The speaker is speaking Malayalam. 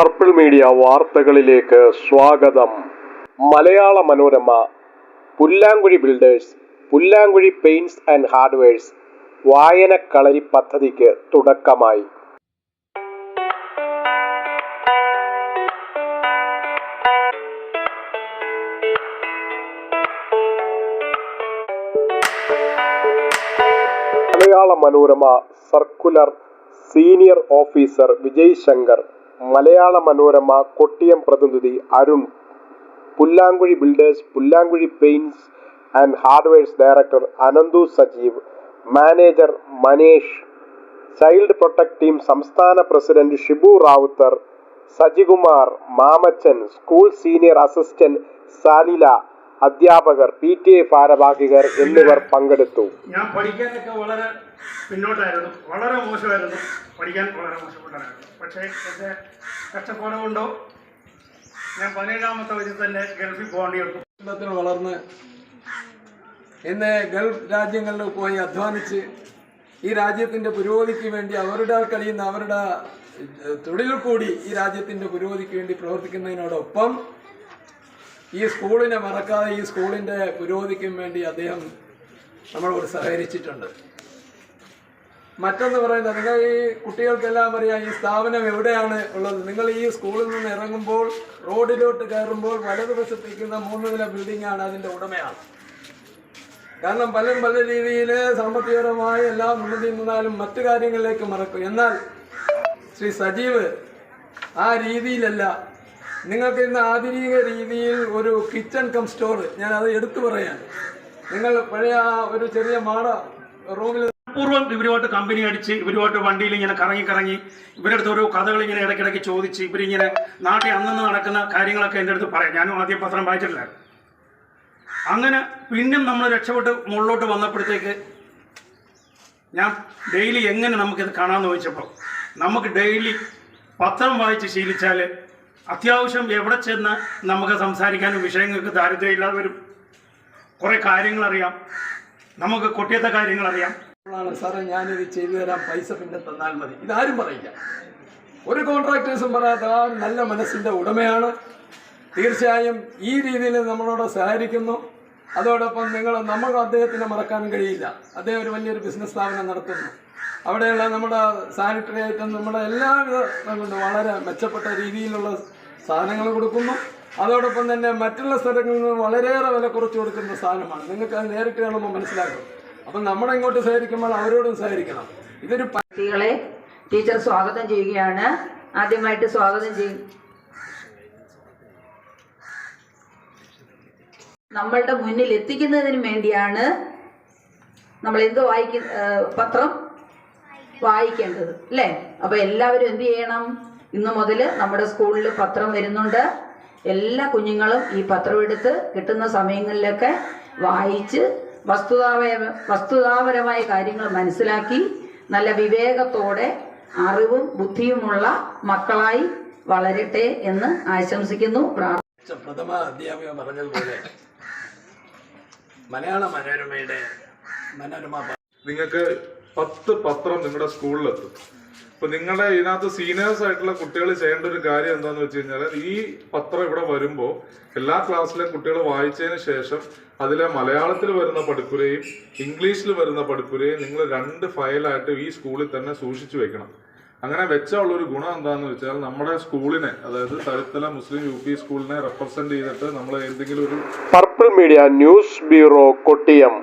പർപ്പിൾ മീഡിയ വാർത്തകളിലേക്ക് സ്വാഗതം. Malayala Manorama Pullankuzhi builders Pullankuzhi paints and hardwares kalari പദ്ധതിക്ക് തുടക്കമായി. Malayala Manorama circular senior officer Vijay Shankar. മലയാള മനോരമ കൊട്ടിയം പ്രതിനിധി Arun Pullankuzhi builders Pullankuzhi paints and hardwares director Ananthu Sajeev manager Manesh child protect team സംസ്ഥാന president Shibu Ravuthar Sajikumar Mamachan school senior assistant Salila അധ്യാപകർ പി ടി എ ഭാരവാഹികർ എന്നിവർ പങ്കെടുത്തു ഞാൻ പഠിക്കാനൊക്കെ വളരെ പിന്നോട്ടായിരുന്നു. വളരെ മോശമായിരുന്നു. പഠിക്കാൻ വളരെ മോശപ്പെട്ടായിരുന്നു പക്ഷേ എന്റെ കഷ്ടപ്പാട് കൊണ്ടോ ഞാൻ പതിനേഴാമത്തെ വയസ്സിൽ തന്നെ ഗൾഫിൽ പോകേണ്ടി വന്നു. വളർന്ന് ഇന്ന് ഗൾഫ് രാജ്യങ്ങളിൽ പോയി അധ്വാനിച്ച് ഈ രാജ്യത്തിന്റെ പുരോഗതിക്ക് വേണ്ടി അവരുടെ കഴിയുന്ന അവരുടെ തൊഴിൽ കൂടി ഈ രാജ്യത്തിന്റെ പുരോഗതിക്ക് വേണ്ടി പ്രവർത്തിക്കുന്നതിനോടൊപ്പം ഈ സ്കൂളിനെ മറക്കാതെ ഈ സ്കൂളിന്റെ പുരോഗതിക്കും വേണ്ടി അദ്ദേഹം നമ്മളോട് സഹകരിച്ചിട്ടുണ്ട്. മറ്റൊന്ന് പറയുന്നത് നിങ്ങൾ ഈ കുട്ടികൾക്കെല്ലാം അറിയാം ഈ സ്ഥാപനം എവിടെയാണ് ഉള്ളത്. നിങ്ങൾ ഈ സ്കൂളിൽ നിന്ന് ഇറങ്ങുമ്പോൾ റോഡിലോട്ട് കയറുമ്പോൾ വലതുവശത്തേക്കുന്ന മൂന്ന് നില ബിൽഡിംഗ് ആണ് അതിന്റെ ഉടമയാണ്. കാരണം പലരും പല രീതിയിൽ സാമ്പത്തികപരമായി എല്ലാം മുന്നിൽ നിന്നാലും മറ്റു കാര്യങ്ങളിലേക്ക് മറക്കും. എന്നാൽ ശ്രീ സജീവ് ആ രീതിയിലല്ല. നിങ്ങൾക്ക് ഇന്ന് ആധുനിക രീതിയിൽ ഒരു കിച്ചൺ കം സ്റ്റോർ ഞാൻ അത് എടുത്തു പറയാൻ. നിങ്ങൾ പഴയ ആ ഒരു ചെറിയ മാട റൂമിൽ പൂർവം ഇവരുമായിട്ട് കമ്പനി അടിച്ച് ഇവരുമായിട്ട് വണ്ടിയിൽ ഇങ്ങനെ കറങ്ങി കറങ്ങി ഇവരുടെ അടുത്ത് ഓരോ കഥകൾ ഇങ്ങനെ ഇടയ്ക്കിടയ്ക്ക് ചോദിച്ച് ഇവരിങ്ങനെ നാട്ടിൽ അന്നന്ന് നടക്കുന്ന കാര്യങ്ങളൊക്കെ എന്റെ അടുത്ത് പറയാം. ഞാനും ആദ്യം പത്രം വായിച്ചിട്ടില്ലായിരുന്നു അങ്ങനെ പിന്നും നമ്മൾ രക്ഷപ്പെട്ട് മുകളിലോട്ട് വന്നപ്പോഴത്തേക്ക് ഞാൻ ഡെയിലി എങ്ങനെ നമുക്കിത് കാണാമെന്ന് ചോദിച്ചപ്പോൾ നമുക്ക് ഡെയിലി പത്രം വായിച്ച് ശീലിച്ചാൽ അത്യാവശ്യം എവിടെ ചെന്ന് നമുക്ക് സംസാരിക്കാനും വിഷയങ്ങൾക്ക് ദാരിദ്ര്യമില്ലാതെ വരും. കുറേ കാര്യങ്ങളറിയാം. നമുക്ക് കൊട്ടിയത്തെ കാര്യങ്ങളറിയാം. ആണ് സാറേ ഞാനിത് ചെയ്തു തരാം പൈസ പിന്നെ തന്നാൽ മതി. ഇതാരും പറയില്ല. ഒരു കോൺട്രാക്ടേഴ്സും പറയാത്ത ആ നല്ല മനസ്സിന്റെ ഉടമയാണ്. തീർച്ചയായും ഈ രീതിയിൽ നമ്മളോട് സഹകരിക്കുന്നു. അതോടൊപ്പം നിങ്ങൾ നമുക്ക് അദ്ദേഹത്തിനെ മറക്കാനും കഴിയില്ല. അദ്ദേഹം ഒരു വലിയൊരു ബിസിനസ് സ്ഥാപനം നടത്തുന്നു. അവിടെയുള്ള നമ്മുടെ സാനിറ്ററി ഐറ്റം നമ്മുടെ എല്ലാവിധ കൊണ്ട് വളരെ മെച്ചപ്പെട്ട രീതിയിലുള്ള സാധനങ്ങൾ കൊടുക്കുന്നു. അതോടൊപ്പം തന്നെ മറ്റുള്ള സ്ഥലങ്ങളിൽ നിന്ന് വളരെയേറെ വില കുറച്ച് കൊടുക്കുന്ന സാധനമാണ്. നിങ്ങൾക്ക് അത് നേരിട്ട് കാണുമ്പോൾ മനസ്സിലാക്കും അപ്പം നമ്മൾ ഇങ്ങോട്ട് സഹകരിക്കുമ്പോൾ അവരോടും സഹകരിക്കണം. ഇതൊരു പട്ടികളെ ടീച്ചർ സ്വാഗതം ചെയ്യുകയാണ്. ആദ്യമായിട്ട് സ്വാഗതം ചെയ്യും. നമ്മളുടെ മുന്നിൽ എത്തിക്കുന്നതിന് വേണ്ടിയാണ് നമ്മൾ എന്ത് വായിക്ക പത്രം വായിക്കേണ്ടത് അല്ലേ? അപ്പൊ എല്ലാവരും എന്ത് ചെയ്യണം? ഇന്ന് മുതൽ നമ്മുടെ സ്കൂളിൽ പത്രം വരുന്നുണ്ട്. എല്ലാ കുഞ്ഞുങ്ങളും ഈ പത്രം എടുത്ത് കിട്ടുന്ന സമയങ്ങളിലൊക്കെ വായിച്ച് വസ്തുതാപര വസ്തുതാപരമായ കാര്യങ്ങൾ മനസ്സിലാക്കി നല്ല വിവേകത്തോടെ അറിവും ബുദ്ധിയുമുള്ള മക്കളായി വളരട്ടെ എന്ന് ആശംസിക്കുന്നു. പ്രഥമ അധ്യാപിക പറഞ്ഞതുപോലെ മലയാള മനോരമയുടെ മനോരമ നിങ്ങൾക്ക് പത്ത് പത്രം നിങ്ങളുടെ സ്കൂളിലെത്തും. അപ്പൊ നിങ്ങളുടെ ഇതിനകത്ത് സീനിയേഴ്സ് ആയിട്ടുള്ള കുട്ടികൾ ചെയ്യേണ്ട ഒരു കാര്യം എന്താന്ന് വെച്ച് കഴിഞ്ഞാൽ ഈ പത്രം ഇവിടെ വരുമ്പോൾ എല്ലാ ക്ലാസ്സിലെ കുട്ടികൾ വായിച്ചതിന് ശേഷം അതിലെ മലയാളത്തിൽ വരുന്ന പഠിപ്പുരയും ഇംഗ്ലീഷിൽ വരുന്ന പഠിപ്പുരയും നിങ്ങൾ രണ്ട് ഫയലായിട്ട് ഈ സ്കൂളിൽ തന്നെ സൂക്ഷിച്ചു വെക്കണം. അങ്ങനെ വെച്ചുള്ള ഒരു ഗുണം എന്താന്ന് വെച്ചാൽ നമ്മുടെ സ്കൂളിനെ അതായത് തഴുത്തല മുസ്ലിം യു പി സ്കൂളിനെ റെപ്രസെന്റ് ചെയ്തിട്ട് നമ്മൾ എന്തെങ്കിലും ഒരു purple media news bureau Kottiyam